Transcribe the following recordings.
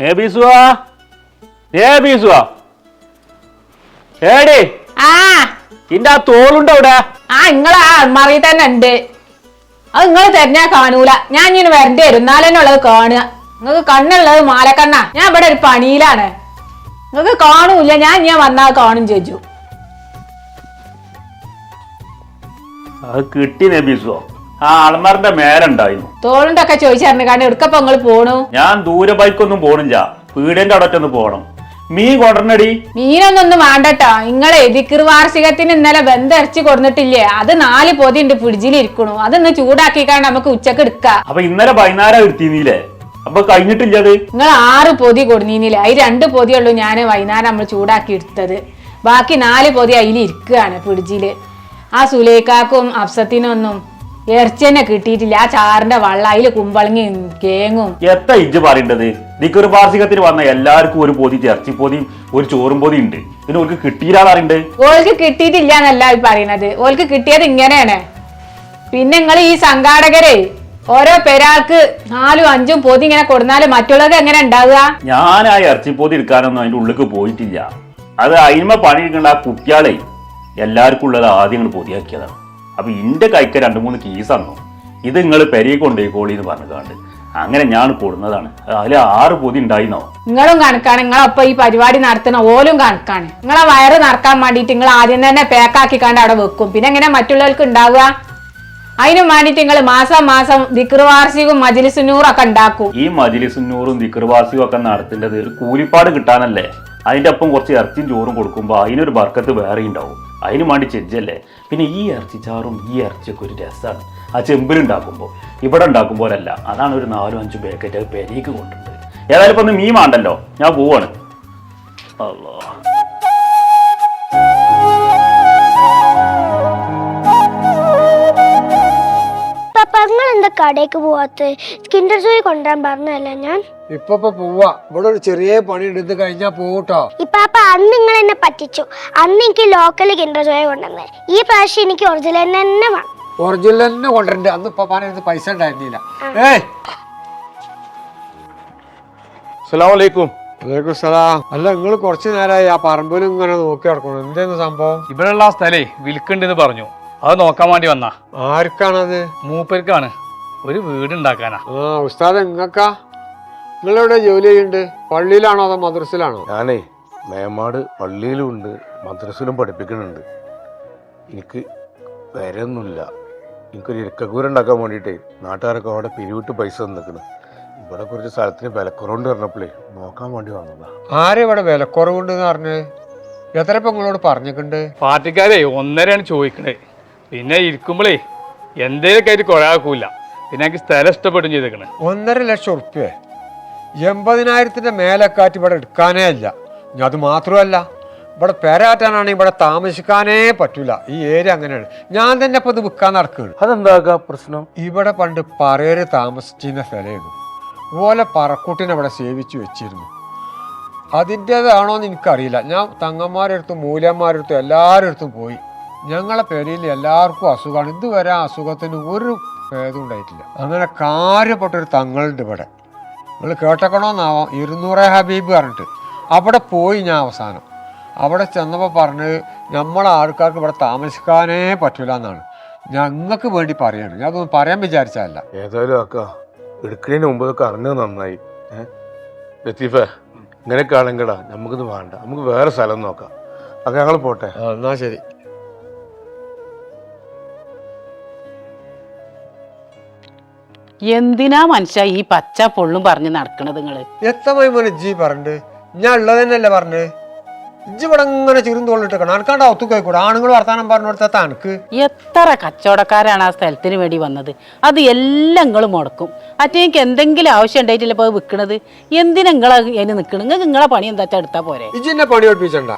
ഏ ബീസുവാ? ഏ ബീസുവാ? ഏടി? ആ. ഇന്റെ ആ തോളുണ്ട് അവിടെ. ആ ഇങ്ങൾ ആ അൾമാറി തന്നെ ഉണ്ട്. അത് നിങ്ങൾ തെരഞ്ഞാ കാണൂല. ഞാൻ ഇങ്ങനെ വരണ്ടി വരും. എന്നാലെന്നെ ഉള്ളത് കാണുക. നിങ്ങൾക്ക് കണ്ണുള്ളത് മാലക്കണ്ണ. ഞാൻ ഇവിടെ ഒരു പണിയിലാണ്. നിങ്ങൾക്ക് കാണൂല ഞാൻ ഞാൻ വന്നാൽ കാണും ചേച്ചു. അത് കിട്ടി നബീസുവോ ആ ആൾമാരുടെ മേലുണ്ടായിരുന്നു തോളുണ്ടൊക്കെ ചോദിച്ചായിരുന്നു കാരണം എടുക്കപ്പോ നിങ്ങൾ പോണു? ഞാൻ ദൂരെ ബൈക്കൊന്നും പോണില്ല. വീടിന്റെ അവിടെ ഒന്ന് പോണം. മീൻ കൊടർന്നടി മീനൊന്നും വേണ്ടട്ടോ. നിങ്ങളെ ദിക്കർ വാർഷികത്തിന് ഇന്നലെ ബന്ധിറച്ചി കൊടുത്തിട്ടില്ലേ അത് നാല് പൊതി ഉണ്ട് ഫ്രിഡ്ജിലിരിക്കണു അതൊന്ന് ചൂടാക്കിക്കാണ്ട് നമുക്ക് ഉച്ചയ്ക്ക് എടുക്കാം. അപ്പൊ ഇന്നലെ വൈകുന്നേരം എടുത്തിരുന്നില്ലേ? അപ്പൊ കഴിഞ്ഞിട്ടില്ല അത്? നിങ്ങൾ ആറ് പൊതി കൊടുന്നീനില്ലേ അതിൽ രണ്ട് പൊതിയുള്ളൂ ഞാൻ വൈകുന്നേരം നമ്മൾ ചൂടാക്കി എടുത്തത്. ബാക്കി നാല് പൊതി അതിൽ ഇരിക്കുകയാണ് ഫ്രിഡ്ജിൽ. ആ സുലേഖാക്കും അഫ്സത്തിനൊന്നും ഇറച്ചി തന്നെ കിട്ടിയിട്ടില്ല. ആ ചാറിന്റെ വള്ള അതിൽ കുമ്പളങ്ങി കേങ്ങും. എത്ര ഇഞ്ച് പറയേണ്ടത് ഒരു വാർഷികത്തിന് വന്ന എല്ലാവർക്കും ഒരു പൊതി ഇറച്ചി പൊതിയും ഒരു ചോറും പൊതി ഉണ്ട് പിന്നെ ഓർക്ക് കിട്ടിയില്ലാന്ന് അറിയണ്ട് ഓൾക്ക് കിട്ടിയിട്ടില്ല എന്നല്ല ഈ പറയണത്. ഓൾക്ക് കിട്ടിയത് ഇങ്ങനെയാണ്. പിന്നെ നിങ്ങൾ ഈ സംഘാടകരെ ഓരോ പെരാൾക്ക് നാലും അഞ്ചും പൊതി ഇങ്ങനെ കൊടുന്നാൽ മറ്റുള്ളവർക്ക് എങ്ങനെ ഉണ്ടാവുക ഞാൻ ആ ഇറച്ചി പൊതി എടുക്കാനൊന്നും അതിന്റെ ഉള്ളിൽ പോയിട്ടില്ല. അത് അതിന്മ പണിയെടുക്കേണ്ട ആ കുട്ടിയാളെ എല്ലാവർക്കും ഉള്ളത് ആദ്യം പൊതിയാക്കിയതാണ്. അപ്പൊ ഇന്റെ കൈക്ക് രണ്ട് മൂന്ന് കീസ് കീസാണോ ഇത് നിങ്ങൾ പെരയെ കൊണ്ടുപോയിക്കോളി എന്ന് പറഞ്ഞുകൊണ്ട് അങ്ങനെ ഞാൻ കൊടുന്നതാണ്. അതിൽ ആറ് പൊതി ഉണ്ടായിന്നോ നിങ്ങളും കണക്കാണ്. നിങ്ങളൊപ്പം ഈ പരിപാടി നടത്തുന്ന ഓലും കണക്കാണ്. നിങ്ങളെ വയറ് നടക്കാൻ വേണ്ടിയിട്ട് നിങ്ങൾ ആദ്യം തന്നെ പാക്കാക്കിക്കാണ്ട് അവിടെ വെക്കും. പിന്നെ എങ്ങനെ മറ്റുള്ളവർക്ക് ഉണ്ടാവുക അതിനും വേണ്ടിയിട്ട് നിങ്ങൾ മാസം മാസം ദിക്റുവാർഷികവും മജിലിസുന്നൂറും ഒക്കെ ഉണ്ടാക്കും ഈ മജിലിസുന്നൂറും ദിക്കർവാസിയും ഒക്കെ നടത്തേണ്ടത് ഒരു കൂലിപ്പാട് കിട്ടാനല്ലേ? അതിന്റെ ഒപ്പം കുറച്ച് ഇറച്ചിയും ചോറും കൊടുക്കുമ്പോൾ അതിനൊരു ബർക്കത്ത് വേറെ ഉണ്ടാവും. അതിന് വേണ്ടി ചെജ്ജല്ലേ? പിന്നെ ഈ ഇറച്ചിച്ചാറും ഈ ഇറച്ചിയൊക്കെ ഒരു രസമാണ് ആ ചെമ്പിലുണ്ടാക്കുമ്പോൾ ഇവിടെ ഉണ്ടാക്കുമ്പോഴല്ല അതാണ് ഒരു നാലും അഞ്ചും പാക്കറ്റ് പെരീക്ക് പെരേക്ക് കൊണ്ടുണ്ട് ഏതായാലും ഇപ്പം ഒന്ന് മീൻ വേണ്ടല്ലോ. ഞാൻ പോവാണ്. അല്ലാ എന്താ കടയ്ക്ക് പോവാത്ത? കിൻഡർ ജോയ് കൊണ്ടുവരാൻ പറഞ്ഞല്ല ഞാൻ? ഇപ്പൊ പോവാ. ഇവിടെ ഒരു ചെറിയ പണി എടുത്ത് കഴിഞ്ഞാ പോട്ടോ ഇപ്പാപ്പ അന്ന് നിങ്ങൾ എന്നെ പറ്റിച്ചു. അന്ന് എനിക്ക് ലോക്കൽ കിൻഡർ ജോയ് കൊണ്ടുവന്നത് ഈ പ്രാവശ്യം എനിക്ക് ഒറിജിനൽ തന്നെ വേണം. ഒറിജിനൽ തന്നെ കൊണ്ടുവരണ്ട്. അന്ന് ഇപ്പൊ പണിയെടുത്ത് പൈസ ഉണ്ടായിരുന്നില്ല. ഏ അസ്സലാമലൈക്കും. അല്ല നിങ്ങൾ കുറച്ച് നേരമായി ആ പറമ്പിലും ഇങ്ങനെ നോക്കി നടക്കണം? എന്തേന്ന് സംഭവം? ഇവിടെയുള്ള ആ സ്ഥലേ വിൽക്കുന്നുണ്ടെന്ന് പറഞ്ഞു. അത് നോക്കാൻ വേണ്ടി വന്നാ. ആർക്കാണത്? മൂപ്പർക്കാണ്. ഒരു വീട് ഉണ്ടാക്കാനാ ആ ഉസ്താദ് എങ്ങക്കാ? നിങ്ങളെവിടെ ജോലി ചെയ്യുന്നുണ്ട്? പള്ളിയിലാണോ അതോ മദ്രസിലാണോ? ഞാനേ മേമാട് പള്ളിയിലും ഉണ്ട് മദ്രസിലും പഠിപ്പിക്കുന്നുണ്ട്. എനിക്ക് വരൊന്നുമില്ല. എനിക്കൊരു ഇരക്കക്കൂര ഉണ്ടാക്കാൻ വേണ്ടിയിട്ടേ നാട്ടുകാരൊക്കെ അവിടെ പിരിവിട്ട് പൈസ തന്നിക്കണ് ഇവിടെ കുറച്ച് സ്ഥലത്തിന് വിലക്കുറവുണ്ട് പറഞ്ഞപ്പോഴേ നോക്കാൻ വേണ്ടി വന്നതാ. ആരെ ഇവിടെ വിലക്കുറവുണ്ടെന്ന് പറഞ്ഞ്? എത്ര പെങ്ങളോട് നിങ്ങളോട് പറഞ്ഞിട്ടുണ്ട്? പാർട്ടിക്കാരെ ഒന്നരയാണ് ചോദിക്കണേ. പിന്നെ ഇരിക്കുമ്പോഴേ എന്തേലൊക്കെ ആയിട്ട് കുഴയാക്കൂല പിന്നെ എനിക്ക് സ്ഥലം ഇഷ്ടപ്പെടും ചെയ്തേക്കണേ. ഒന്നര ലക്ഷം ഉറുപ്പ്യ. എൺപതിനായിരത്തിന്റെ മേലക്കാറ്റ് ഇവിടെ എടുക്കാനേ ഇല്ല. ഇനി അത് മാത്രമല്ല ഇവിടെ പേരാറ്റാനാണെങ്കിൽ ഇവിടെ താമസിക്കാനേ പറ്റൂല. ഈ ഏരിയ അങ്ങനെയാണ്. ഞാൻ തന്നെ ഇപ്പൊ ഇത് വിൽക്കാൻ നടക്കുകയാണ്. അതെന്താ പ്രശ്നം? ഇവിടെ പണ്ട് പറയര് താമസിച്ചിരുന്ന സ്ഥലമായിരുന്നു. അതുപോലെ പറക്കൂട്ടിനെ ഇവിടെ സേവിച്ചു വെച്ചിരുന്നു. അതിന്റേതാണോന്ന് എനിക്കറിയില്ല. ഞാൻ തങ്ങന്മാരുടെ അടുത്തും മൂലന്മാരുടെ അടുത്തും എല്ലാവരുടെ അടുത്തും പോയി. ഞങ്ങളെ പേരിൽ എല്ലാവർക്കും അസുഖമാണ്. ഇതുവരെ അസുഖത്തിന് ഒരു ഭേദം ഉണ്ടായിട്ടില്ല. അങ്ങനെ കാര്യപ്പെട്ടൊരു തങ്ങളുണ്ട് ഇവിടെ. നിങ്ങൾ കേട്ടക്കണോന്നാവാം. ഇരുന്നൂറെ ഹബീബ് പറഞ്ഞിട്ട്. അവിടെ പോയി ഞാൻ അവസാനം. അവിടെ ചെന്നപ്പോൾ പറഞ്ഞ് നമ്മളെ ആൾക്കാർക്ക് ഇവിടെ താമസിക്കാനേ പറ്റൂല എന്നാണ് ഞങ്ങൾക്ക് വേണ്ടി പറയാണ്. ഞാൻ അതൊന്നും പറയാൻ വിചാരിച്ചതല്ല. ഏതായാലും അക്ക എടുക്കുന്നതിന് മുമ്പ് ഇതൊക്കെ അറിഞ്ഞത് നന്നായി. ലത്തീഫ ഇങ്ങനെയൊക്കെ ആണെങ്കിടാ. നമുക്കിത് വേണ്ട. നമുക്ക് വേറെ സ്ഥലം നോക്കാം. അത് ഞങ്ങൾ പോട്ടെ. ആ, എന്നാ ശരി. എന്തിനാ മനുഷ്യ ഈ പച്ച പൊള്ളും പറഞ്ഞ് നടക്കണത് നിങ്ങൾ? എത്തമായി മോനെ ജി പറഞ്ഞിട്ട്? ഞാൻ ഉള്ളത് തന്നെയല്ലേ പറഞ്ഞ് ഇജ്ജ് ഇവിടെ ഇങ്ങനെ ചിറും തോളിട്ടിക്കണം അനക്കാണ്ട് ഒത്തു ആണുങ്ങൾ വർത്താനം എത്ര കച്ചവടക്കാരാണ് ആ സ്ഥലത്തിന് വേണ്ടി വന്നത്? അത് എല്ലാം നിങ്ങൾ മുടക്കും. അറ്റേക്ക് എന്തെങ്കിലും ആവശ്യം ഉണ്ടായിട്ടില്ല ഇപ്പോൾ വിൽക്കണത് എന്തിനാ നിങ്ങളെ അതിന് നിൽക്കണം നിങ്ങൾക്ക് നിങ്ങളെ പണി എന്താ വെച്ചാൽ എടുത്താൽ പോരെ? ഇജ്ജ് എന്നെ പണി പഠിപ്പിച്ചണ്ട.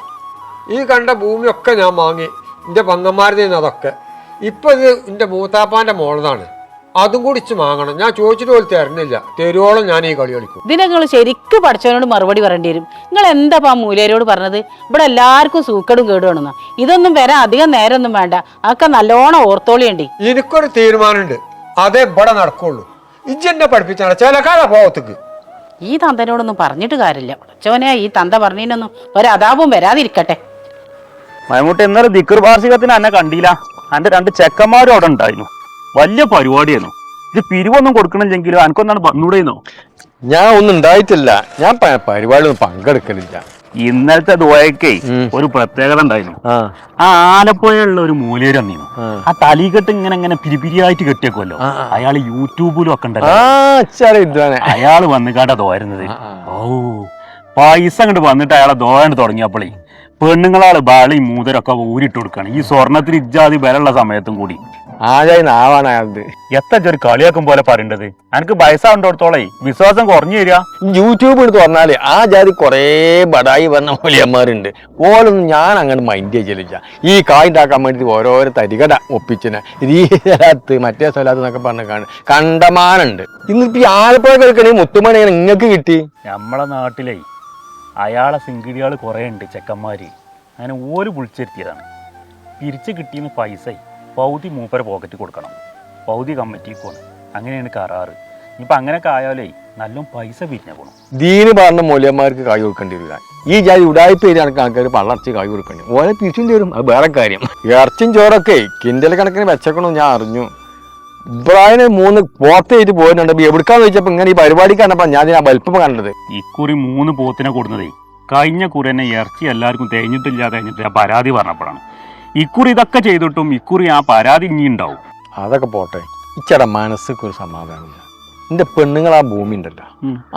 ഈ കണ്ട ഭൂമിയൊക്കെ ഞാൻ വാങ്ങി. എന്റെ പങ്കന്മാരുടെ നിന്ന് അതൊക്കെ. ഇപ്പൊ ഇത് എന്റെ മൂത്താപ്പാന്റെ മോളതാണ്. അതും കൂടി ഇച്ച് വാങ്ങണം. ഞാൻ ചോദിച്ചിട്ട് പോലും തരുന്നില്ല തരുവോളം ഞാൻ ഈ കളി കളിക്കും. ഇതിനെ നിങ്ങൾ ശരിക്കും പഠിച്ചവനോട് മറുപടി പറയേണ്ടി വരും. നിങ്ങൾ എന്താ ആ മൂലേരോട് പറഞ്ഞത്? ഇവിടെ എല്ലാവർക്കും സൂക്കടും കേടുവാണെന്ന് ഇതൊന്നും വരാൻ അധികം നേരമൊന്നും വേണ്ട. അതൊക്കെ നല്ലോണം ഓർത്തോളിയണ്ടി. എനിക്കൊരു തീരുമാനമുണ്ട്. അതേ ഇവിടെ നടക്കുള്ളൂ. ഇജ്ജെന്നെ പഠിപ്പിച്ചാണ്. ചിലക്കാരാ പോകത്തേക്ക്. ഈ തന്തനോടൊന്നും പറഞ്ഞിട്ട് കാര്യമില്ല. ഉടച്ചവനെ ഈ തന്ത പറഞ്ഞതിനൊന്നും ഒരതാപവും വരാതിരിക്കട്ടെ. മമ്മൂട്ടി ഇന്നലെ ദിക്കുർ വാർഷികത്തിന് എന്നെ കണ്ടില്ല. എന്റെ രണ്ട് ചെക്കന്മാരും അവിടെ ഉണ്ടായിരുന്നു. വലിയ പരിപാടിയായിരുന്നു. ഇത് പിരിവൊന്നും കൊടുക്കണില്ലെങ്കിലും എനിക്കൊന്നാണ് വന്നൂടെയെന്നോ ഞാൻ ഒന്നും ഉണ്ടായിട്ടില്ല. ഞാൻ പ- പരിപാടിയൊന്നും പങ്കെടുക്കലില്ല ഇന്നലത്തെ ദുബായക്കേ ഒരു പ്രത്യേകത ഉണ്ടായിരുന്നു. ആ. ആ ആലപ്പുഴയുള്ള ഒരു വന്നിരുന്നു ആ. ആ തലീകെട്ട് ഇങ്ങനെ ഇങ്ങനെ പിരിപിരിയായിട്ട് കെട്ടിയേക്കുമല്ലോ ആ, ആ. അയാൾ യൂട്യൂബിലും ഒക്കെ ആ ഉണ്ടല്ലോ ചാല ഇതാണ് അയാൾ വന്നിക്കാട്ടാ തോരുന്നത് ആ, ആ. ഓ പൈസ അങ്ങോട്ട് വന്നിട്ട് അയാളെ ദോരണ്ട് തുടങ്ങിയപ്പോളേ പെണ്ണുങ്ങളാൾ ബാളി മൂതരൊക്കെ ഊരിട്ട് കൊടുക്കാണ്. ഈ സ്വർണത്തിന് ഇജ്ജാതി ബലമുള്ള സമയത്തും കൂടി. ആജായി നാവാണ് അയാളത് എത്ര ഒരു കളിയാക്കും പോലെ പറയേണ്ടത്? എനിക്ക് പൈസ വിശ്വാസം കുറഞ്ഞു തരിക യൂട്യൂബ് എടുത്ത് പറഞ്ഞാൽ ആ ജാതി കുറേ ബടായി വന്ന മൂലിയന്മാരുണ്ട്. ഓലൊന്നും ഞാൻ അങ്ങോട്ട് മൈൻഡ് ചെയ്യില്ല ഈ കായിണ്ടാക്കാൻ വേണ്ടി ഓരോരോ തരികട ഒപ്പിച്ചിനെ. ഈ സ്ഥലത്ത് മറ്റേ സ്ഥലത്ത് എന്നൊക്കെ പറഞ്ഞ കാണും കണ്ടമാനുണ്ട്. ഇന്നിപ്പോ ഈ ആലപ്പുഴ കേൾക്കണേ മുത്തുമണി നിങ്ങൾക്ക് കിട്ടി? നമ്മളെ നാട്ടിലേ അയാളെ സിങ്കിടികൾ കുറേ ഉണ്ട് ചെക്കന്മാര്. അങ്ങനെ ഓര് വിളിച്ചിരുത്തിയതാണ്. പിരിച്ചു കിട്ടിയെന്ന് പൈസ പൗതി മൂപ്പര പോക്കറ്റ് കൊടുക്കണം. പൗതി കമ്മിറ്റിക്ക് പോകണം അങ്ങനെയാണ് കരാറ് ഇപ്പം അങ്ങനെയൊക്കെ ആയാലേ നല്ല പൈസ പിരിഞ്ഞ പോകണം ദീന് പറഞ്ഞ മൂല്യന്മാർക്ക് കായ് കൊടുക്കേണ്ടി വരില്ല ഈ ജാതി ഉടായ്പ കണക്ക് ആൾക്കാർ പള്ളർച്ച കായ് കൊടുക്കേണ്ടി. ഓരോ തിരിച്ചും തരും അത് വേറെ കാര്യം. ഇറച്ചും ചോറൊക്കെ കിൻഡൽ കണക്കിന് വെച്ചേക്കണോ ഞാൻ അറിഞ്ഞു. ഇബ്രാഹിന് മൂന്ന് പോത്തേറ്റ് പോയിട്ടുണ്ട്. എവിടുക്കാന്ന് ചോദിച്ചപ്പോ ഇങ്ങനെ ഈ പരിപാടി കണ്ടപ്പോ ഞാൻ ആ വലിപ്പം കണ്ടത്. ഇക്കുറി മൂന്ന് പോത്തിനെ കൊടുന്നതേ കഴിഞ്ഞ കുറി തന്നെ ഇറച്ചി എല്ലാവർക്കും തേഞ്ഞിട്ടില്ല കഴിഞ്ഞിട്ട് പരാതി പറഞ്ഞപ്പോഴാണ്. ഇക്കുറി ഇതൊക്കെ ചെയ്തിട്ടും ഇക്കുറി ആ പരാതി ഇനി ഉണ്ടാവും അതൊക്കെ പോട്ടെ. ഇച്ചടെ മനസ്സൊക്കെ ഒരു സമാധാനമില്ല. എന്റെ പെണ്ണുങ്ങൾ ആ ഭൂമി ഉണ്ടല്ലോ.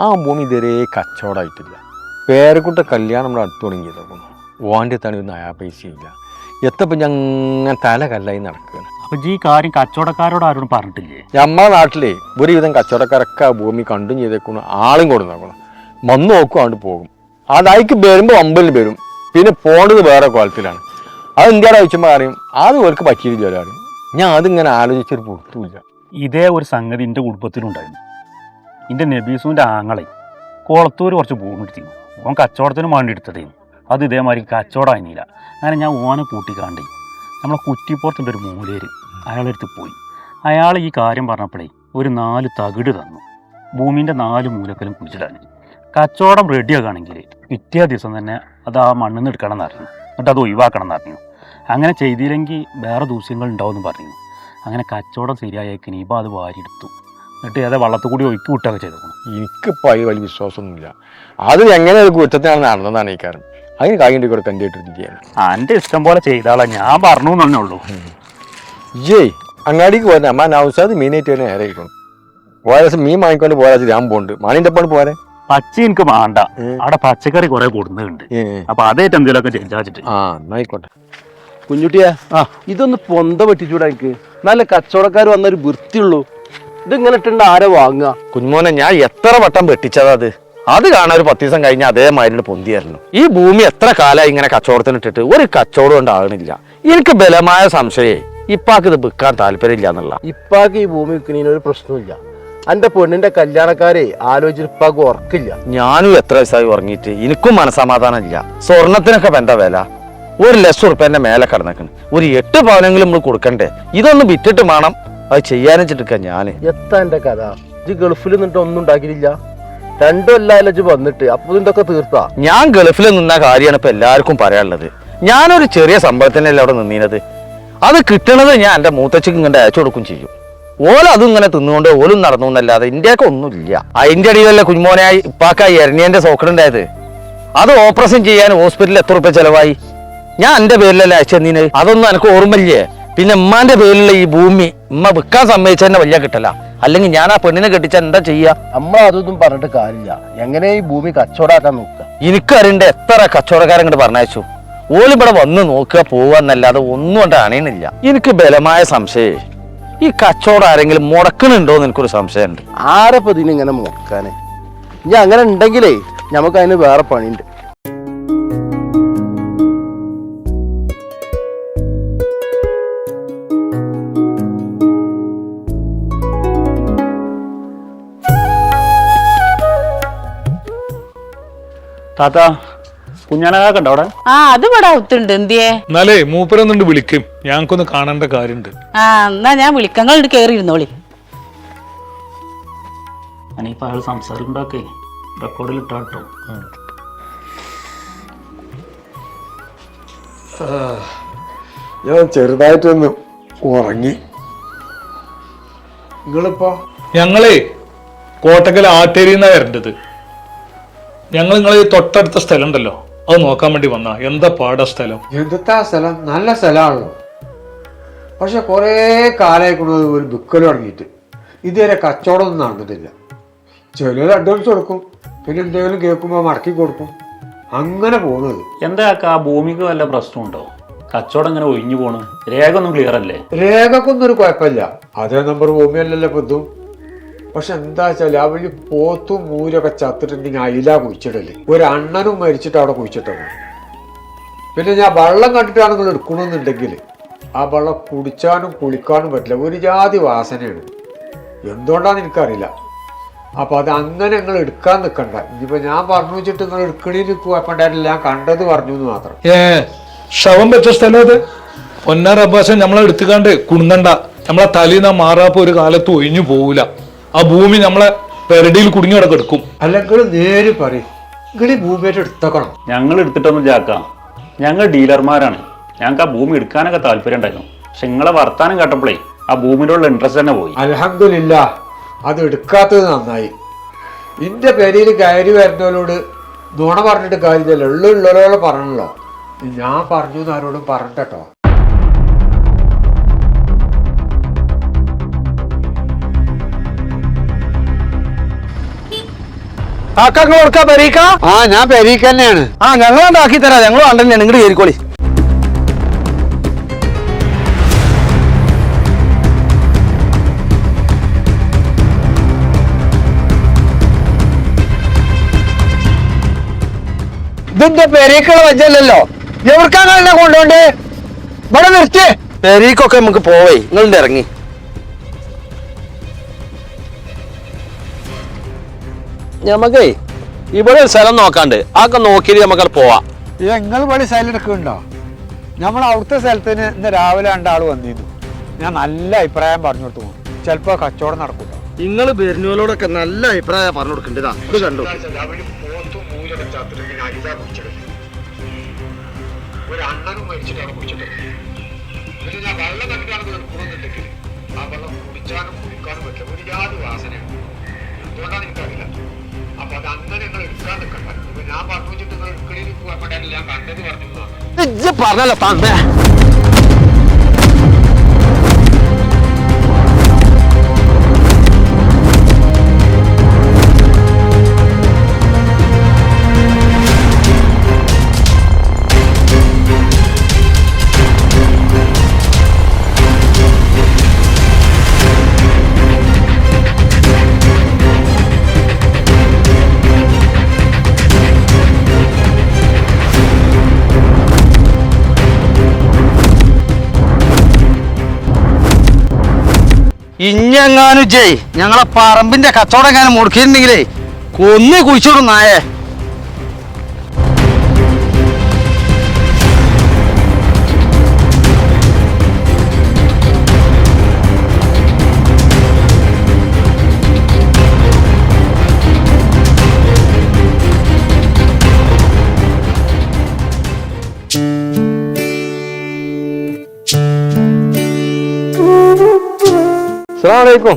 ആ ഭൂമി ഇതുവരെ കച്ചവടമായിട്ടില്ല. പേരക്കുട്ട കല്യാണം നമ്മുടെ അടുത്ത് തുടങ്ങിയത് ഓന്റെ തണി ഒന്നും അയാ പൈസ ഇല്ല എത്തപ്പം ഞങ്ങൾ തല കല്ലായി നടക്കുകയാണ്. അപ്പൊ ഈ കാര്യം കച്ചവടക്കാരോട് ആരോട് പറഞ്ഞിട്ടില്ലേ? നമ്മളെ നാട്ടിലെ ഒരുവിധം കച്ചവടക്കാരൊക്കെ ആ ഭൂമി കണ്ടും ചെയ്തേക്കണം ആളും കൊണ്ടു നോക്കണം വന്ന് നോക്കും അങ്ങോട്ട് പോകും. അതായിക്ക് വരുമ്പോൾ അമ്പലിൽ വരും. പിന്നെ പോണത് വേറെ കോലത്തിലാണ്. അത് ഇന്ത്യയുടെ ചോദിച്ചപ്പോൾ അറിയും അത് ഓർക്ക് പറ്റിയില്ല ഒരാൾ ഞാൻ അതിങ്ങനെ ആലോചിച്ചൊരു പൊട്ടുമില്ല ഇതേ ഒരു സംഗതി എന്റെ കുടുംബത്തിലുണ്ടായിരുന്നു. എന്റെ നബീസുവിന്റെ ആങ്ങളെ കുളത്തൂർ കുറച്ച് ഭൂമി എടുത്തിരുന്നു. ഓൻ കച്ചവടത്തിന് വേണ്ടി എടുത്തതേന്നു അത് ഇതേമാതിരി കച്ചവടം ആയിരുന്നില്ല. അങ്ങനെ ഞാൻ ഓനെ കൂട്ടിക്കാണ്ടേ നമ്മളെ കുറ്റിപ്പുറത്തിന്റെ ഒരു മൂലേര് അയാളെടുത്ത് പോയി. അയാൾ ഈ കാര്യം പറഞ്ഞപ്പോഴേ ഒരു നാല് തകിട് തന്നു. ഭൂമിന്റെ നാല് മൂലക്കലും കുഴിച്ചിടാൻ. കച്ചവടം റെഡിയാക്കുകയാണെങ്കിൽ പിറ്റേ ദിവസം തന്നെ അത് ആ മണ്ണിൽ നിന്ന് എടുക്കണം എന്നറിഞ്ഞു എന്നിട്ട് അത് ഒഴിവാക്കണം എന്ന് പറഞ്ഞു. അങ്ങനെ ചെയ്തില്ലെങ്കിൽ വേറെ ദൂഷ്യങ്ങൾ ഉണ്ടാവുമെന്ന് പറഞ്ഞു. അങ്ങനെ കച്ചവടം ശരിയായേക്കിനി ഇപ്പം അത് വാരിയെടുത്തു. എന്നിട്ട് ഏതാ വള്ളത്തിൽ കൂടി ഒഴുക്കി വിട്ടൊക്കെ ചെയ്തു എനിക്കിപ്പോൾ അതിൽ വലിയ വിശ്വാസമൊന്നുമില്ല. അത് എങ്ങനെ ഒരു കുറ്റത്തിനാണ് നടന്നതാണ് ഈ കാരണം. അതിന് കായിന്റെ കൂടെ കണ്ടിട്ടിരിക്കുകയാണ് എന്റെ ഇഷ്ടം പോലെ ചെയ്താളാ ഞാൻ പറഞ്ഞു എന്നേ ഉള്ളൂ. ജയ് അങ്ങാടിക്ക് പോരാ അമ്മ നൗസാദ് മീനായിട്ട് തന്നെ നേരെ ഇരിക്കണം പോയാൽ മീൻ വാങ്ങിക്കൊണ്ട് പോരാ ഞാൻ പോകുന്നുണ്ട് മാണിന്റെ ഒപ്പം പോരെ. പച്ച എനിക്ക് വേണ്ട. അവിടെ പച്ചക്കറി കുറെ കൊടുക്കുന്നുണ്ട് അപ്പൊ അതായിട്ട് എന്തെങ്കിലുമൊക്കെ ചെയ്താച്ചിട്ട് ആ എന്നായിക്കോട്ടെ. കുഞ്ഞുട്ടിയാ ഇതൊന്ന് പൊന്ത വെട്ടിച്ചൂടാ എനിക്ക്. നല്ല കച്ചവടക്കാർ വന്നൊരു വൃത്തിയുള്ളൂ. ഇതിങ്ങനെ ഇട്ടുണ്ട് ആരെ വാങ്ങുക? കുഞ്ഞുമോനെ ഞാൻ എത്ര വട്ടം വെട്ടിച്ചതാ അത്? അത് കാണാൻ ഒരു പത്ത് ദിവസം കഴിഞ്ഞാൽ അതേമാതിരി പൊന്തിയായിരുന്നു. ഈ ഭൂമി എത്ര കാലമായി ഇങ്ങനെ കച്ചവടത്തിന് ഇട്ടിട്ട്? ഒരു കച്ചവടം ഉണ്ടാകണില്ല. എനിക്ക് ബലമായ സംശയേ ഇപ്പാക്ക് ഇത് വിൽക്കാൻ താല്പര്യമില്ല എന്നുള്ള. ഇപ്പാക്ക് ഈ ഭൂമി വിൽക്കുന്നതിന് ഒരു പ്രശ്നമില്ല എന്റെ പെണ്ണിന്റെ കല്യാണക്കാരെ ആലോചിച്ചിട്ട് ഇപ്പാക്ക് ഉറക്കില്ല. ഞാനും എത്ര വയസ്സായി ഉറങ്ങിയിട്ട് എനിക്കും മനസമാധാനം ഇല്ല സ്വർണത്തിനൊക്കെ വേണ്ട എന്താ വില? ഒരു ലക്ഷം ഉറുപ്പ്യന്റെ മേലെ കടന്നേക്കണ്. ഒരു എട്ട് പവനെങ്കിലും നമ്മൾ കൊടുക്കണ്ടേ? ഇതൊന്ന് വിറ്റിട്ട് വേണം. അത് ചെയ്യാനും ചെയ്യാനിച്ചിട്ട് ഞാൻ. എത്താ എന്റെ കഥ? ഈ ഗൾഫിൽ നിന്നിട്ട് ഒന്നും ഉണ്ടാക്കിയില്ല രണ്ടു കൊല്ലായാലും ഇജ്ജ് വന്നിട്ട്. അപ്പൊ ഇതൊക്കെ തീർത്താ? ഞാൻ ഗൾഫിൽ നിന്ന കാര്യമാണ് ഇപ്പൊ എല്ലാവർക്കും പറയാനുള്ളത്. ഞാനൊരു ചെറിയ സംഭവത്തിനല്ലേ അവിടെ നിന്നീനത്. അത് കിട്ടണത് ഞാൻ എന്റെ മൂത്തച്ഛക്ക് ഇങ്ങോട്ട് അയച്ചു കൊടുക്കും ചെയ്യും. ഓല അതും ഇങ്ങനെ തിന്നുകൊണ്ട് ഓലും നടന്നു എന്നല്ലാതെ ഇന്ത്യയ്ക്ക് ഒന്നുമില്ല. അതിന്റെ അടിയിലല്ല കുഞ്ഞുമോനായി ഇപ്പാക്കായി എരണിയന്റെ സോക്കടുണ്ടായത്? അത് ഓപ്പറേഷൻ ചെയ്യാൻ ഹോസ്പിറ്റലിൽ എത്ര റുപ്യ ചെലവായി? ഞാൻ എന്റെ പേരിലല്ല അയച്ചു തന്നീന് അതൊന്നും എനിക്ക് ഓർമ്മയില്ലേ? പിന്നെ ഉമ്മാന്റെ പേരിലുള്ള ഈ ഭൂമി ഉമ്മ വിൽക്കാൻ സമ്മതിച്ചതന്നെ വലിയ കിട്ടല. അല്ലെങ്കിൽ ഞാൻ ആ പെണ്ണിനെ കെട്ടിച്ച എന്താ ചെയ്യാ? അമ്മ അതൊന്നും പറഞ്ഞിട്ട് കാര്യമില്ല. എങ്ങനെ ഈ ഭൂമി കച്ചവടാക്കാൻ നോക്കുക? എനിക്കറിയണ്ട എത്ര കച്ചവടക്കാരൻ ഇങ്ങോട്ട് പറഞ്ഞയച്ചു. ഓലിവിടെ വന്ന് നോക്കുക പോവാന്നല്ലാതെ ഒന്നും കൊണ്ട് അണിയണില്ല. എനിക്ക് ബലമായ സംശയേ. ഈ കച്ചവടം ആരെങ്കിലും മുടക്കണുണ്ടോ എന്ന് എനിക്കൊരു സംശയമുണ്ട്. ആരപ്പോ ഇതിനിങ്ങനെ മുടക്കാന്? ഇനി അങ്ങനെ ഉണ്ടെങ്കിലേ നമുക്ക് അതിന് വേറെ പണിയുണ്ട്. താത്ത കുഞ്ഞാനകാക്ക ഉണ്ടോ അവിടെ? ആ അത് ഇവിടെ ഒത്തുണ്ട്. എന്തിയേ? എന്നാലേ മൂപ്പരൊന്നുണ്ട് വിളിക്കും. ഞങ്ങൾക്കൊന്ന് കാണേണ്ട കാര്യമുണ്ട്. ആ എന്നാ ഞാൻ വിളിക്കങ്ങൾ കയറി ഇരുന്നോളി ഞാനിപ്പോ അയാൾ സംസാരിക്കുമ്പോഴൊക്കെ റെക്കോർഡിൽ ഇട്ടാട്ടോ ഞാൻ ചെറുതായിട്ടൊന്ന് ഉറങ്ങി. നിങ്ങളിപ്പോ? ഞങ്ങളേ കോട്ടക്കൽ ആട്ടേരിന്നാ വരേണ്ടത്. ഞങ്ങൾ നിങ്ങളെ തൊട്ടടുത്ത സ്ഥലം ഉണ്ടല്ലോ. അത് നോക്കാൻ വേണ്ടി വന്നാ. എന്താ പാട സ്ഥലം? എന്താ സ്ഥലം? നല്ല സ്ഥലമാണല്ലോ പക്ഷെ കുറേ കാലമായിക്കുന്നത് ഒരു ദുഃഖം തുടങ്ങിയിട്ട്. ഇതുവരെ കച്ചവടമൊന്നും നടന്നിട്ടില്ല. ചിലർ അഡ്വാൻസ് കൊടുക്കും പിന്നെ എന്തെങ്കിലും കേൾക്കുമ്പോൾ മടക്കി കൊടുക്കും. അങ്ങനെ പോകുന്നത്. എന്താ ആ ഭൂമിക്ക് വല്ല പ്രശ്നമുണ്ടോ? കച്ചവടം ഇങ്ങനെ ഒഴിഞ്ഞു പോണു. രേഖ ഒന്നും ക്ലിയർ അല്ലേ? രേഖക്കൊന്നും ഒരു കുഴപ്പമില്ല. അതേ നമ്പർ ഭൂമിയല്ലല്ലോ ഇപ്പൊ ഇതും. പക്ഷെ എന്താ വെച്ചാൽ വലിയ പോത്തും മൂരൊക്കെ ചത്തിട്ടുണ്ടെങ്കിൽ അയില കുഴിച്ചിടൽ. ഒരു അണ്ണനും മരിച്ചിട്ട് അവിടെ കുഴിച്ചിട്ടത്. പിന്നെ ഞാൻ വെള്ളം കണ്ടിട്ടാണ് നിങ്ങൾ എടുക്കണമെന്നുണ്ടെങ്കിൽ ആ വെള്ളം കുടിച്ചാനും കുളിക്കാനും പറ്റില്ല. ഒരു ജാതി വാസനയാണ്. എന്തുകൊണ്ടാന്ന് എനിക്കറിയില്ല. അപ്പൊ അത് അങ്ങനെ നിങ്ങൾ എടുക്കാൻ നിൽക്കണ്ട. ഇനിയിപ്പൊ ഞാൻ പറഞ്ഞു വെച്ചിട്ട് നിങ്ങൾ എടുക്കണേന് കുഴപ്പമുണ്ടായിട്ടില്ല ഞാൻ കണ്ടത് പറഞ്ഞു എന്ന് മാത്രം. ഏ ശവം വെച്ച സ്ഥലം അത്? പൊന്നാർ അബ്ബാസൻ നമ്മളെ എടുത്തുകാണ്ട് നമ്മളെ തലീന്ന് മാറാപ്പ് ഒരു കാലത്ത് ഒഴിഞ്ഞു പോകൂല ആ ഭൂമി നമ്മളെ പെരടിയിൽ കുടുങ്ങി അവിടെ കിടക്കും അല്ല നിങ്ങൾ നേര് പറയും. നിങ്ങൾ ഈ ഭൂമിയായിട്ട് എടുത്തേക്കണം? ഞങ്ങൾ എടുത്തിട്ടൊന്നും ചാക്കാം ഞങ്ങൾ ഡീലർമാരാണ്. ഞങ്ങൾക്ക് ആ ഭൂമി എടുക്കാനൊക്കെ താല്പര്യം ഉണ്ടായിരുന്നു. പക്ഷെ നിങ്ങളെ വർത്താനം കേട്ടപ്പോഴേ ആ ഭൂമിയിലുള്ള ഇൻട്രസ്റ്റ് തന്നെ പോയി. അലഹമില്ല അത് എടുക്കാത്തത് നന്നായി. ഇന്റെ പേരിൽ കയറി വരുന്നവരോട് നുണ പറഞ്ഞിട്ട് കാര്യമില്ല ഉള്ളുള്ളവരോട് പറഞ്ഞല്ലോ. ഞാൻ പറഞ്ഞു എന്ന് ആരോടും പറഞ്ഞിട്ടോ ആക്കാങ്ങൾ കൊടുക്കാ പെരീക്ക? ആ ഞാൻ പെരീക്ക തന്നെയാണ്. ആ ഞങ്ങൾ ഉണ്ടാക്കി തരാം. ഞങ്ങൾ കണ്ടന്നെ നിങ്ങട് കയറിക്കോളി. ഇതിന്റെ പെരീക്കുള്ള വെച്ചല്ലോ എവർക്കാ കൊണ്ടോണ്ട് ഇവിടെ നിർത്തി. പെരീക്കൊക്കെ നമുക്ക് പോവേ. നിങ്ങളുടെ ഇറങ്ങി. ഞമ്മക്കേ ഇവിടെ ഒരു സ്ഥലം നോക്കാണ്ട്. അതൊക്കെ നോക്കിയിട്ട് നമുക്ക് പോവാം. നിങ്ങൾ പണി സ്ഥലം എടുക്കുന്നുണ്ടോ? നമ്മൾ അവിടുത്തെ സ്ഥലത്തിന് ഇന്ന് രാവിലെ രണ്ടാൾ വന്നിരുന്നു. ഞാൻ നല്ല അഭിപ്രായം പറഞ്ഞു കൊടുത്തു. ചിലപ്പോ കച്ചവടം നടക്കും നിങ്ങൾ ബെർനോലോടൊക്കെ നല്ല അഭിപ്രായം പറഞ്ഞു കൊടുക്കണ്ടതാ ഇത്. കണ്ടു? ഒരു അണ്ണനും മരിച്ചിട്ടാണ് കുടിച്ചിട്ടത് പിന്നെ ഞാൻ വെള്ളം കണ്ടിട്ടാണ് നിൽക്കണമെന്നുണ്ടെങ്കിൽ ആ വെള്ളം കുടിച്ചാലും കുടിക്കാനും പറ്റില്ല ഒരു ജാതി വാസനയാണ് അതുകൊണ്ടാണ് എനിക്കറിയില്ല പറഞ്ഞല്ലോ തന്നെ ഇഞ്ഞെങ്ങാനും ഞങ്ങളെ പറമ്പിന്റെ കച്ചവടം എങ്ങാനും മുടക്കിയിട്ടുണ്ടെങ്കിലേ കൊന്നു കുഴിച്ചോടും നായേ. അസ്സലാമലൈക്കും.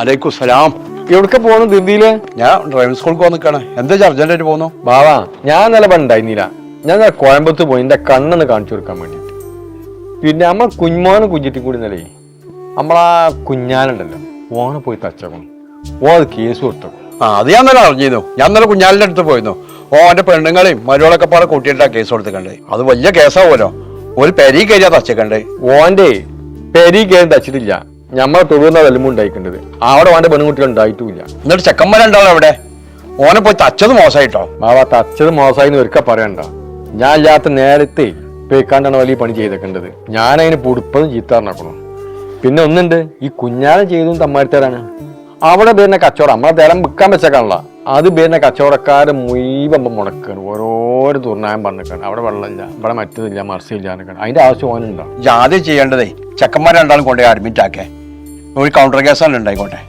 അലൈക്കും സലാം. എവിടേക്ക് പോകുന്നു ദിന്ദിയിൽ ഞാൻ ഡ്രൈവിംഗ് സ്കൂളിൽ പോകാൻ നിൽക്കാണ് എന്താ അർജന്റായിട്ട് പോകുന്നു? ബാവാ ഞാൻ നല്ല പണ്ടായിരുന്നില്ല ഞാൻ നല്ല കോയമ്പത്തൂർ പോയി. എന്റെ കണ്ണെന്ന് കാണിച്ചു കൊടുക്കാൻ വേണ്ടി പിന്നെ നമ്മൾ കുഞ്ഞുമോനും കുഞ്ഞിട്ടും കൂടി നിലയെ നമ്മളാ കുഞ്ഞാനുണ്ടല്ലോ. ഓനെ പോയി തച്ചക്കണം. ഓ അത് കേസ് കൊടുത്തു. ആ അത് ഞാൻ നല്ല അറിഞ്ഞിരുന്നു. ഞാൻ നല്ല കുഞ്ഞാലിന്റെ അടുത്ത് പോയിരുന്നു. ഓ അവന്റെ പെണ്ണുങ്ങളെയും മരുവളൊക്കെ പാടെ കൂട്ടിയിട്ടാ കേസ് കൊടുത്തിട്ടുണ്ട് അത് വലിയ കേസാവുമല്ലോ. ഒരു പെരി കയറിയാ തച്ചക്കണ്ടേ. ഓന്റെ പെരി കയറി തച്ചിട്ടില്ല. ഞമ്മളെ തൊഴുന്ന വെല്ലുമ്പ് ഉണ്ടായിക്കേണ്ടത്. അവിടെ ഓന്റെ പെൺകുട്ടികൾ ഉണ്ടായിട്ടുമില്ല എന്നിട്ട് ചെക്കന്മാരുണ്ടാവും അവിടെ? ഓനെ പോയി തച്ചത് മോശമായിട്ടോ? മാവാ തച്ചത് മോശമായി ഒരിക്കൽ പറയണ്ട. ഞാൻ ഇല്ലാത്ത നേരത്തെ പേക്കാണ്ടാണ് വലിയ പണി ചെയ്തേക്കേണ്ടത്. ഞാനതിന് പൊടുപ്പതും ചീത്താറിനാക്കണം പിന്നെ ഒന്നുണ്ട് ഈ കുഞ്ഞാനം ചെയ്തും തമ്മാരിത്തരാണ് അവിടെ പേരിനെ കച്ചവടം നമ്മളെ തരം വിൽക്കാൻ വെച്ചേക്കാണല്ല. അത് പേരിനെ കച്ചവടക്കാരൻ മുഴുവൻ മുടക്കാണ്. ഓരോരോ തുറന്നായം പറഞ്ഞേക്കാണ്. അവിടെ വെള്ളമില്ല ഇവിടെ മറ്റതില്ല മറിച്ചില്ല അതിന്റെ ആവശ്യം ഓനുണ്ടോ? ജാതി ചെയ്യേണ്ടതേ. ചെക്കന്മാരെ രണ്ടാളും കൊണ്ടുപോയി അഡ്മിറ്റ് ആക്കേ. ഒരു കൗണ്ടർ കേസാണ് ഉണ്ടായിക്കോട്ടെ.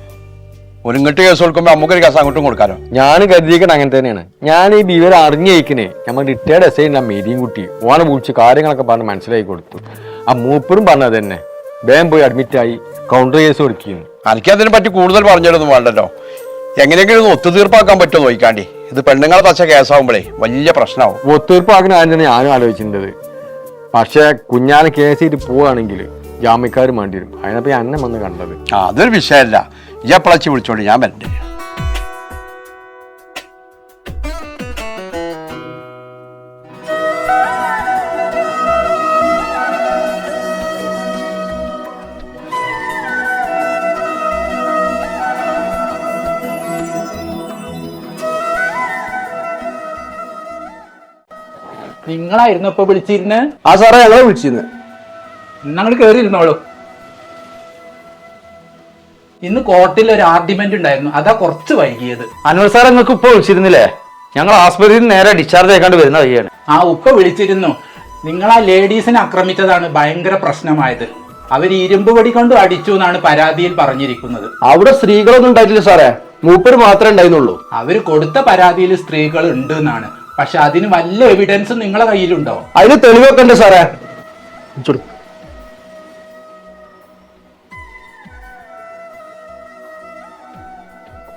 ഒരു ഇങ്ങോട്ട് കേസ് കൊടുക്കുമ്പോൾ നമുക്കൊരു കേസ് അങ്ങോട്ടും കൊടുക്കാലോ. ഞാൻ കരുതിയിരിക്കണ അങ്ങനെ തന്നെയാണ്. ഞാൻ ഈ വിവരം അറിഞ്ഞേക്കണേ. നമ്മൾ റിട്ടയർഡ് എസ് ഐ ആ മീഡിയം കുട്ടി. ഓനെ വിളിച്ച് കാര്യങ്ങളൊക്കെ പറഞ്ഞ് മനസ്സിലാക്കി കൊടുത്തു. ആ മൂപ്പറും പറഞ്ഞത് തന്നെ. വേഗം പോയി അഡ്മിറ്റ് ആയി. കൗണ്ടർ കേസ് കൊടുക്കുകയും എനിക്ക് അതിനെ പറ്റി കൂടുതൽ പറഞ്ഞിരുന്നു വേണ്ടല്ലോ. എങ്ങനെയെങ്കിലും ഒന്ന് ഒത്തുതീർപ്പാക്കാൻ പറ്റുമോ നോക്കാണ്ടി ഇത് പെണ്ണുങ്ങളെ തച്ച കേസാവുമ്പോഴേ വലിയ പ്രശ്നമാവും ഒത്തുതീർപ്പാക്കുന്ന കാര്യം തന്നെ ഞാനും ആലോചിച്ചിട്ടുണ്ട് പക്ഷേ കുഞ്ഞാനെ കേസ് ചെയ്ത് പോവുകയാണെങ്കിൽ ജാമ്യക്കാർ വേണ്ടി വരും അതിനപ്പോൾ ഞാൻ എന്നെ വന്ന് കണ്ടത്. ആ അതൊരു വിഷയമല്ല. ഈ അപ്പളച്ചി വിളിച്ചോണ്ട് ഞാൻ വരണ്ടേ നിങ്ങളായിരുന്നു ഇപ്പൊ വിളിച്ചിരുന്നത് ആ സാറേ ഞങ്ങളെ വിളിച്ചിരുന്നു. നിങ്ങൾ കയറി ഇരുന്നോളൂ ഇന്ന് കോർട്ടിൽ ഒരു ആർഗ്യുമെന്റ് ഉണ്ടായിരുന്നു. അതാ കുറച്ച് വൈകിയത്. അൻവർ സാർ നിങ്ങൾക്ക് ഇപ്പോൾ വിളിച്ചിരുന്നില്ലേ? ഞങ്ങൾ ആസ്പത്രിയിൽ നേരെ ഡിസ്ചാർജ് ആയിക്കാണ്ട് വരുന്ന വഴിയാണ്. ആ ഉപ്പ വിളിച്ചിരുന്നു. നിങ്ങൾ ആ ലേഡീസിനെ ആക്രമിച്ചതാണ് ഭയങ്കര പ്രശ്നമായത്. അവർ ഇരുമ്പ് വടി കൊണ്ട് അടിച്ചു എന്നാണ് പരാതിയിൽ പറഞ്ഞിരിക്കുന്നത്. അവിടെ സ്ത്രീകളൊന്നും ഉണ്ടായിട്ടില്ല സാറേ. മൂപ്പര് മാത്രമേ ഉണ്ടായിരുന്നുള്ളൂ. അവർ കൊടുത്ത പരാതിയിൽ സ്ത്രീകൾ ഉണ്ട് എന്നാണ്. പക്ഷെ അതിന് വല്ല എവിഡൻസും നിങ്ങളെ കയ്യിലുണ്ടോ? അതിന് തെളിവൊക്കെ ഉണ്ട് സാറേ.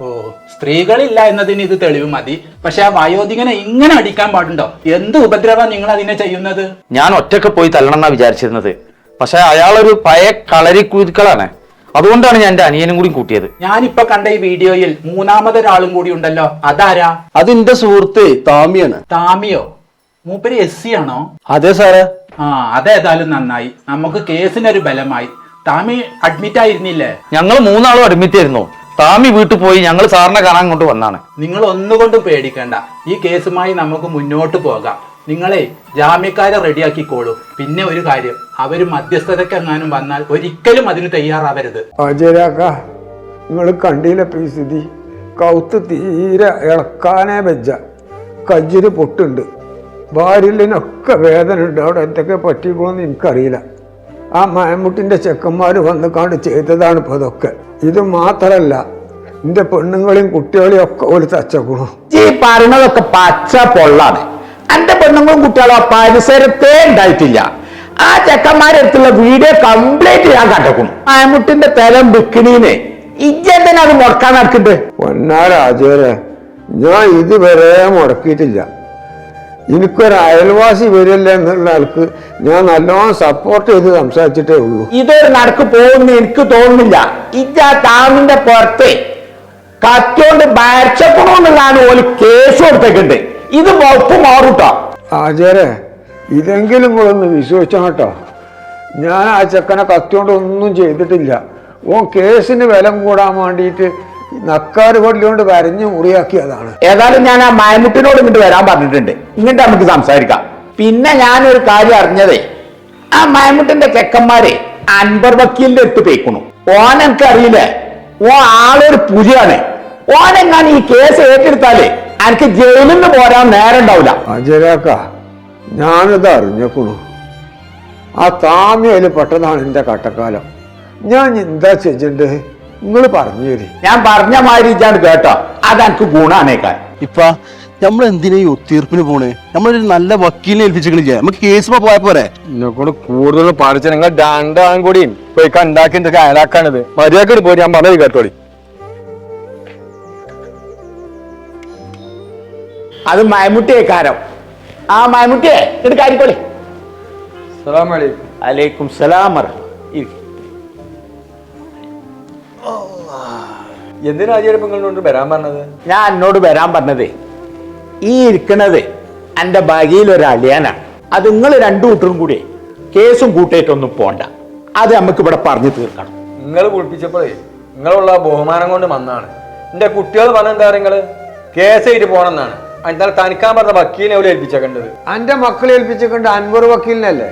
ഓ സ്ത്രീകളില്ല എന്നതിന് ഇത് തെളിവ് മതി. പക്ഷെ ആ വയോധികനെ ഇങ്ങനെ അടിക്കാൻ പാടുണ്ടോ? എന്ത് ഉപദ്രവം നിങ്ങൾ അതിനെ ചെയ്യുന്നത്? ഞാൻ ഒറ്റയ്ക്ക് പോയി തല്ലണം എന്നാ വിചാരിച്ചിരുന്നത്. പക്ഷെ അയാളൊരു പഴയ കളരി കുരുക്കളാണ് അതുകൊണ്ടാണ് ഞാൻ എന്റെ അനിയനും കൂടി കൂട്ടിയത്. ഞാനിപ്പോ കണ്ട ഈ വീഡിയോയിൽ മൂന്നാമതൊരാളും കൂടി ഉണ്ടല്ലോ. അതാരാ? അതിന്റെ സുഹൃത്ത് താമിയാണ്. താമിയോ? മൂപ്പര് എസ് സി ആണോ അതെ സാറേ. ആ അതേതായാലും നന്നായി. നമുക്ക് കേസിനൊരു ബലമായി. താമി അഡ്മിറ്റ് ആയിരുന്നില്ലേ? ഞങ്ങൾ മൂന്നാളും അഡ്മിറ്റ് ആയിരുന്നു. താമി വീട്ടിൽ പോയി ഞങ്ങൾ സാറിനെ കാണാൻ കൊണ്ട് വന്നാണ്. നിങ്ങൾ ഒന്നുകൊണ്ടും പേടിക്കണ്ട. ഈ കേസുമായി നമുക്ക് മുന്നോട്ട് പോകാം. നിങ്ങളെ ജാമ്യക്കാരെ റെഡിയാക്കിക്കോളൂ. പിന്നെ ഒരു കാര്യം അവർ മധ്യസ്ഥതക്കെങ്ങാനും വന്നാൽ ഒരിക്കലും അതിന് തയ്യാറാവരുത്. അജയരാക്ക നിങ്ങൾ കണ്ടില്ല പരിസ്ഥിതി സ്ഥിതി? കൗത്ത് തീരെ ഇളക്കാനേ വെച്ച കജ്ജിന് പൊട്ടുണ്ട്. ഭാര്യലിനൊക്കെ വേദന ഉണ്ട്. അവിടെ എന്തൊക്കെ പറ്റിക്കോന്ന് എനിക്കറിയില്ല. ആ മയമുട്ടിന്റെ ചെക്കന്മാർ വന്ന് കണ്ട് ചെയ്തതാണ് ഇപ്പോൾ ഇതൊക്കെ ഇത് മാത്രമല്ല എന്റെ പെണ്ണുങ്ങളെയും കുട്ടികളെയും ഒക്കെ ഒരു തച്ചക്കുണു ഈ പറയണതൊക്കെ പച്ച പൊള്ളാണ്. എന്റെ പെണ്ണുങ്ങളും കുട്ടികളും ആ പരിസരത്തേ ഉണ്ടായിട്ടില്ല. ആ ചെക്കന്മാരെടുത്തുള്ള വീഡിയോ കംപ്ലീറ്റ് ഞാൻ കണ്ടേക്കും മയമുട്ടിന്റെ തലം ബിക്കിനീനെ ഇജ്ജെന്തിനാ അത് മുടക്കാൻ നടക്കുന്നുണ്ട് പൊന്നാരാജേരെ ഞാൻ ഇതുവരെ മുടക്കിയിട്ടില്ല. എനിക്കൊരു അയൽവാസി വരില്ല എന്നുള്ള ആൾക്ക് ഞാൻ നല്ലോണം സപ്പോർട്ട് ചെയ്ത് സംസാരിച്ചിട്ടേ ഉള്ളൂ. ഇതൊരു നടക്ക് പോകുന്ന എനിക്ക് തോന്നുന്നില്ല. ഇത് ആ താമിന്റെ പുറത്ത് കത്തോണ്ട് ഭരിച്ചപ്പോണെന്നുള്ളതാണ് ഓൽ കേസ് കൊടുത്തേക്കുണ്ട്. ഇത് വകുപ്പ് മാറൂട്ടോ. ആചാരെ ഇതെങ്കിലും ഒന്ന് വിശ്വസിച്ചോ കേട്ടോ. ഞാൻ ആ ചെക്കനെ കത്തിയോണ്ട് ഒന്നും ചെയ്തിട്ടില്ല. ഓ കേസിന് വിലം കൂടാൻ വേണ്ടിയിട്ട് നക്കാറ് കൊല്ലുകൊണ്ട് വരഞ്ഞ് മുറിയാക്കിയതാണ്. ഏതായാലും ഞാൻ ആ മയമുട്ടിനോട് ഇങ്ങോട്ട് വരാൻ പറഞ്ഞിട്ടുണ്ട്. ഇങ്ങോട്ട് നമുക്ക് സംസാരിക്കാം. പിന്നെ ഞാനൊരു കാര്യം അറിഞ്ഞതേ ആ മയമുട്ടിന്റെ ചെക്കന്മാരെ അൻപർ വക്കീലിന്റെ അടുത്ത് പേക്കണു ഓൻ എനിക്ക് അറിയില്ലേ ഓ ആളൊരു പുലിയാണ്. ഓനെങ്ങാൻ ഈ കേസ് ഏറ്റെടുത്താലേ എനിക്ക് ജയിലിൽ നിന്ന് പോരാൻ നേരം ഉണ്ടാവില്ല. അജരാക്ക ഞാനിത് അറിഞ്ഞേക്കണു. ആ താമ്യയിൽ പെട്ടതാണ് എന്റെ കട്ടക്കാലം. ഞാൻ എന്താ ചെയ്യണ്ടേ? നിങ്ങൾ പറഞ്ഞു തരി. ഞാൻ പറഞ്ഞ മാതിരി ഇജാണ് കേട്ടോ. അതെനിക്ക് ഗുണാണേക്കാൻ ഇപ്പ നമ്മൾ എന്തിനാ ഈ ഒത്തീർപ്പിന് പോണേ? നമ്മളൊരു നല്ല വക്കീലിനെ ഏൽപ്പിച്ചിട്ടില്ലേ നമുക്ക് കേസ് പോയാ പോരെ? എന്നെക്കൊണ്ട് കൂടുതൽ പഠിച്ച നിങ്ങൾ രണ്ടാളും കൂടി പോയി കണ്ടാക്കി എന്തൊക്കെ അയലാക്കാണിത്. മര്യാദ പോയി ഞാൻ പറഞ്ഞത് കേട്ടോളി. അത് മയമുട്ടിയെ കാരം. ആ മയമുട്ടിയെ ഇത് കാരിക്കോളി. അലൈക്കും. സലാം എന്തിനാ കൊണ്ട് വരാൻ പറഞ്ഞത്? ഞാൻ എന്നോട് വരാൻ പറഞ്ഞത് ഈ ഇരിക്കണത് എന്റെ ഭാഗ്യയിൽ ഒരു അളിയാനാണ് അത് നിങ്ങൾ രണ്ടു കൂട്ടരും കൂടി കേസും കൂട്ടിയിട്ടൊന്നും പോണ്ട. അത് നമുക്ക് ഇവിടെ പറഞ്ഞു തീർക്കണം. നിങ്ങൾ കുളിപ്പിച്ചപ്പോഴേ നിങ്ങളുള്ള ബഹുമാനം കൊണ്ട് വന്നാണ് എന്റെ കുട്ടികൾ പറഞ്ഞെന്താ നിങ്ങൾ? കേസ് ആയിട്ട് പോണെന്നാണ് എന്നാൽ തനിക്കാൻ പറഞ്ഞ വക്കീലിനെ അവരെ ഏൽപ്പിച്ചേക്കേണ്ടത്. എന്റെ മക്കളെ ഏൽപ്പിച്ചേക്കേണ്ട അൻവർ വക്കീലിനല്ലേ?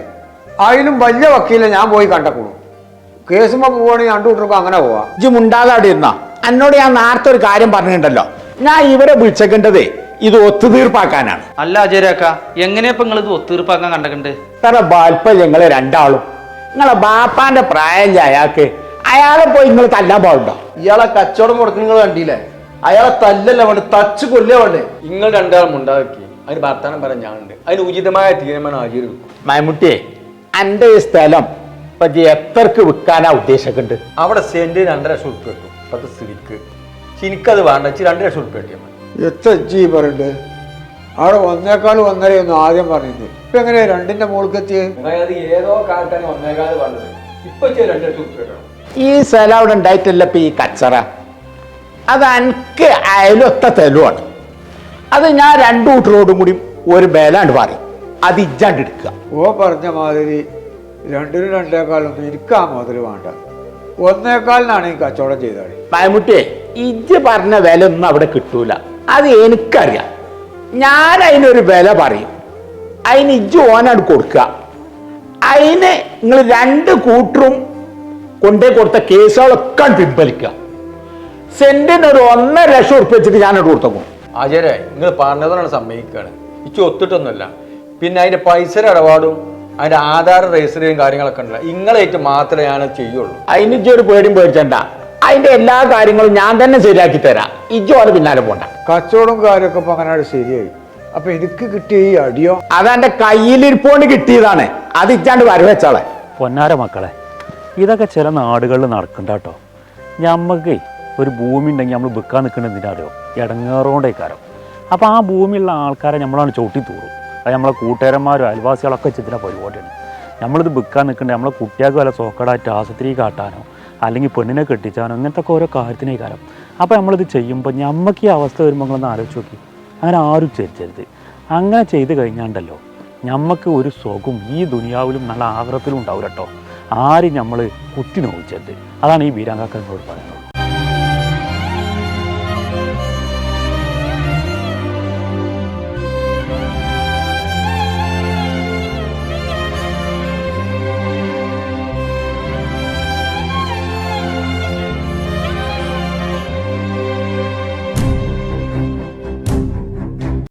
അതിലും വലിയ വക്കീലിനെ ഞാൻ പോയി കണ്ടക്കണു. കേസുമ്പോൾ പോവാണെങ്കിൽ രണ്ടു കൂട്ടർക്കും അങ്ങനെ പോവാ. ഇജ്ജ് മുണ്ടാതാടെ ഇരുന്ന എന്നോട് ഞാൻ നേരത്തെ ഒരു കാര്യം പറഞ്ഞിട്ടുണ്ടല്ലോ. ഞാൻ ഇവരെ വിളിച്ചേക്കേണ്ടത് ഇത് ഒത്തുതീർപ്പാക്കാനാണ്. അല്ല അജയരാക്ക എങ്ങനെയപ്പോ നിങ്ങൾ ഇത് ഒത്തുതീർപ്പാക്കാൻ കണ്ടിട്ടുണ്ട്? തന്റെ ബാൽപ്പ ഞങ്ങളെ രണ്ടാളും. നിങ്ങളെ ബാപ്പാന്റെ പ്രായം അയാൾക്ക്? അയാളെ പോയി നിങ്ങൾ തല്ലാൻ പാടുണ്ടോ? ഇയാളെ കച്ചവടം മുടക്കുന്ന നിങ്ങൾ കണ്ടില്ലേ? അയാളെ തല്ലല്ല വേണ്ട തച്ച് കൊല്ലേ വേണ്ടേ നിങ്ങൾ രണ്ടാളും ഉണ്ടാക്കി അതിന് വർത്താനം പറയാൻ ഞാനുണ്ട്. അതിന് ഉചിതമായ തീരുമാനം ആചരിക്കും മൈമുട്ടിയെ എന്റെ ഈ സ്ഥലം ഇപ്പൊ എത്രക്ക് വിൽക്കാനാ ഉദ്ദേശിക്കുന്നുണ്ട് അവിടെ സെന്റ് രണ്ടര ലക്ഷം ഉറുപ്പ് കിട്ടും. ഇപ്പത്തെ സ്ഥിതിക്ക് എനിക്കത് വേണ്ട. ഇച്ചി രണ്ട് ലക്ഷം ഉറുപ്പ് കിട്ടിയാൽ മതി. എത്ര ജി പറയണ്ട്? അവിടെ ഒന്നേക്കാൾ ഒന്നരയൊന്നും ആദ്യം പറഞ്ഞിരുന്നു ഇപ്പൊ എങ്ങനെ രണ്ടിന്റെ മുകൾക്ക് എത്തിയത് അതായത് ഏതോ കാലത്താണ് ഒന്നേകാൽ പറഞ്ഞത്. ഇപ്പൊ ഇച്ചി രണ്ട് ലക്ഷം ഉറുപ്പ് കിട്ടണം. ഈ സ്ഥലം അവിടെ ഉണ്ടായിട്ടില്ല ഇപ്പൊ ഈ കച്ചറ. അത് എനിക്ക് അയലൊത്ത തെലുവാണ് അത് ഞാൻ രണ്ടു കൂട്ടരോടും കൂടി ഒരു ബേലാണ്ട് പറയും. അത് ഇജ്ജാണ്ട് എടുക്കുക. ഓ പറഞ്ഞ മാതിരി രണ്ടിനും രണ്ടേക്കാളൊന്നും എനിക്ക് ആ മുതൽ വേണ്ട. ഒന്നേക്കാലിനാണ് ഈ കച്ചവടം ചെയ്താടി മയമുട്ടിയെ ഇജ്ജ് പറഞ്ഞ വില ഒന്നും അവിടെ കിട്ടൂല. അത് എനിക്കറിയാം. ഞാൻ അതിനൊരു വില പറയും. അതിന് ഇജ്ജ് ഓനാണ് കൊടുക്കുക അതിന് നിങ്ങൾ രണ്ട് കൂട്ടറും കൊണ്ടേ കൊടുത്ത കേസുകളൊക്കെ പിൻവലിക്കുക സെന്റിന് ഒരു ഒന്നര ലക്ഷം ഉറുപ്പ് വെച്ചിട്ട് ഞാനോട് കൊടുത്തേക്കും ആചാര്യ നിങ്ങൾ പറഞ്ഞതാണ് സമ്മതിക്കുകയാണ് ഇച്ച് ഒത്തിട്ടൊന്നുമല്ല. പിന്നെ അതിന്റെ പൈസയുടെ ഇടപാടും അതിന്റെ ആധാർ രജിസ്റ്റർ ചെയ്യും കാര്യങ്ങളൊക്കെ ഉണ്ടല്ലോ. ഇങ്ങളേറ്റ് മാത്രമേ ഞാൻ ചെയ്യുള്ളൂ. അതിന് ഇജ്ജ് ഒരു പേടിയും പേടിച്ചണ്ട. അതിന്റെ എല്ലാ കാര്യങ്ങളും ഞാൻ തന്നെ ശരിയാക്കി തരാം. ഇജ്ജ് ഓനെ പിന്നാലെ പോണ്ട. കച്ചവടം കാര്യമൊക്കെ ഇപ്പൊ അങ്ങനെ ശരിയായി. അപ്പൊ എനിക്ക് കിട്ടിയ ഈ അടിയോ? അതെന്റെ കയ്യിലിരിപ്പോണ്ട് കിട്ടിയതാണ്. അത് ഇജ്ജാണ്ട് വരവെച്ചാളെ പൊന്നാര മക്കളെ ഇതൊക്കെ ചില നാടുകളിൽ നടക്കണ്ട കേട്ടോ ഞമ്മക്ക് ഒരു ഭൂമി ഉണ്ടെങ്കിൽ നമ്മൾ വിൽക്കാൻ നിൽക്കണമെന്തിനാരോ ഇടങ്ങേറോണ്ടേ ഇടങ്ങേറോണ്ടേക്കാരോ. അപ്പോൾ ആ ഭൂമിയുള്ള ആൾക്കാരെ നമ്മളാണ് ചവിട്ടി തൂറും. അത് നമ്മളെ കൂട്ടുകാരന്മാരും അയൽവാസികളൊക്കെ ചിത്ര പരിപാടിയാണ്. നമ്മളിത് വിൽക്കാൻ നിൽക്കേണ്ടത് നമ്മളെ കുട്ടികൾക്ക് വല്ല സോക്കടായിട്ട് ആശുപത്രി കാട്ടാനോ അല്ലെങ്കിൽ പെണ്ണിനെ കെട്ടിച്ചാനോ ഇങ്ങനത്തെ ഓരോ കാര്യത്തിനേ കാരം അപ്പോൾ നമ്മളിത് ചെയ്യുമ്പോൾ നമുക്ക് ഈ അവസ്ഥ വരുമ്പോൾ നിങ്ങളൊന്ന് ആലോചിച്ച് നോക്കി. അങ്ങനെ ആരും ചെയ്യരുത് അങ്ങനെ ചെയ്ത് കഴിഞ്ഞാണ്ടല്ലോ നമുക്ക് ഒരു സുഖം ഈ ദുനിയാവിലും നല്ല ആഗ്രഹത്തിലും ഉണ്ടാവില്ല കേട്ടോ ആരും നമ്മൾ കുത്തി നോവിച്ചത് അതാണ് ഈ വീരാങ്കാക്കളോട് പറയുന്നത്.